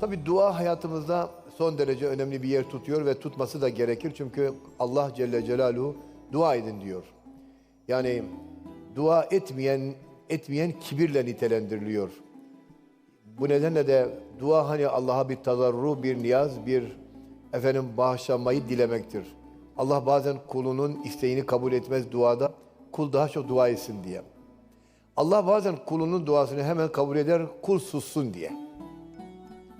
Tabi dua hayatımızda son derece önemli bir yer tutuyor ve tutması da gerekir. Çünkü Allah Celle Celaluhu dua edin diyor. Yani dua etmeyen etmeyen kibirle nitelendiriliyor. Bu nedenle de dua hani Allah'a bir tazarru, bir niyaz, bir efendim bağışlanmayı dilemektir. Allah bazen kulunun isteğini kabul etmez duada. Kul daha çok dua etsin diye. Allah bazen kulunun duasını hemen kabul eder, kul sussun diye.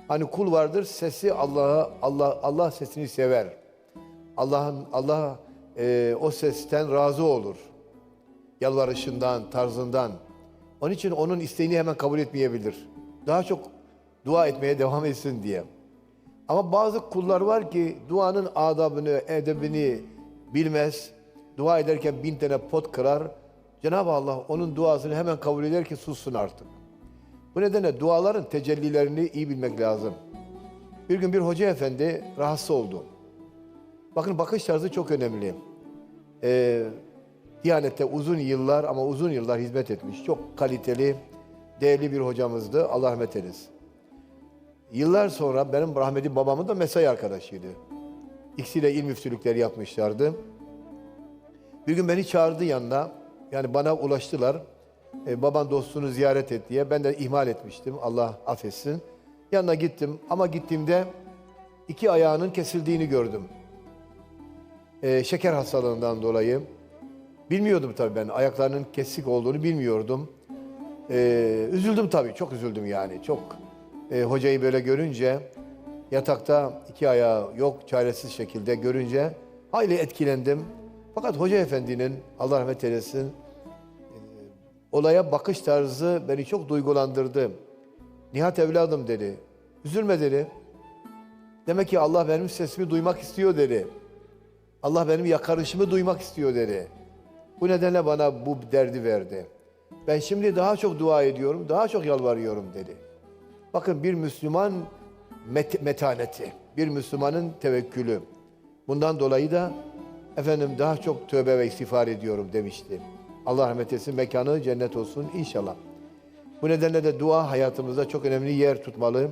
Hani kul vardır sesi Allah'a Allah Allah sesini sever. Allah'ın Allah e, o sesten razı olur. Yalvarışından, tarzından. Onun için onun isteğini hemen kabul etmeyebilir. Daha çok dua etmeye devam etsin diye. Ama bazı kullar var ki duanın adabını, edebini bilmez. Dua ederken bin tane pot kırar. Cenab-ı Allah onun duasını hemen kabul eder ki sussun artık. Bu nedenle duaların tecellilerini iyi bilmek lazım. Bir gün bir hoca efendi rahatsız oldu. Bakın bakış tarzı çok önemli. Ee, Diyanet'te uzun yıllar ama uzun yıllar hizmet etmiş. Çok kaliteli, değerli bir hocamızdı. Allah rahmet eylesin. Yıllar sonra benim rahmetli babamın da mesai arkadaşıydı. İkisiyle il müftülükleri yapmışlardı. Bir gün beni çağırdı yanına. Yani bana ulaştılar. E, baban dostunu ziyaret et diye. Ben de ihmal etmiştim. Allah affetsin. Yanına gittim. Ama gittiğimde iki ayağının kesildiğini gördüm. E, şeker hastalığından dolayı. Bilmiyordum tabii ben. Ayaklarının kesik olduğunu bilmiyordum. E, üzüldüm tabii. Çok üzüldüm yani. Çok e, hocayı böyle görünce yatakta iki ayağı yok çaresiz şekilde görünce hayli etkilendim. Fakat hoca efendinin Allah rahmet eylesin olaya bakış tarzı beni çok duygulandırdı. Nihat evladım dedi. Üzülme dedi. Demek ki Allah benim sesimi duymak istiyor dedi. Allah benim yakarışımı duymak istiyor dedi. Bu nedenle bana bu derdi verdi. Ben şimdi daha çok dua ediyorum, daha çok yalvarıyorum dedi. Bakın bir Müslüman met- metaneti, bir Müslümanın tevekkülü. Bundan dolayı da efendim daha çok tövbe ve istiğfar ediyorum demişti. Allah rahmet etsin, mekanı cennet olsun inşallah. Bu nedenle de dua hayatımızda çok önemli yer tutmalı.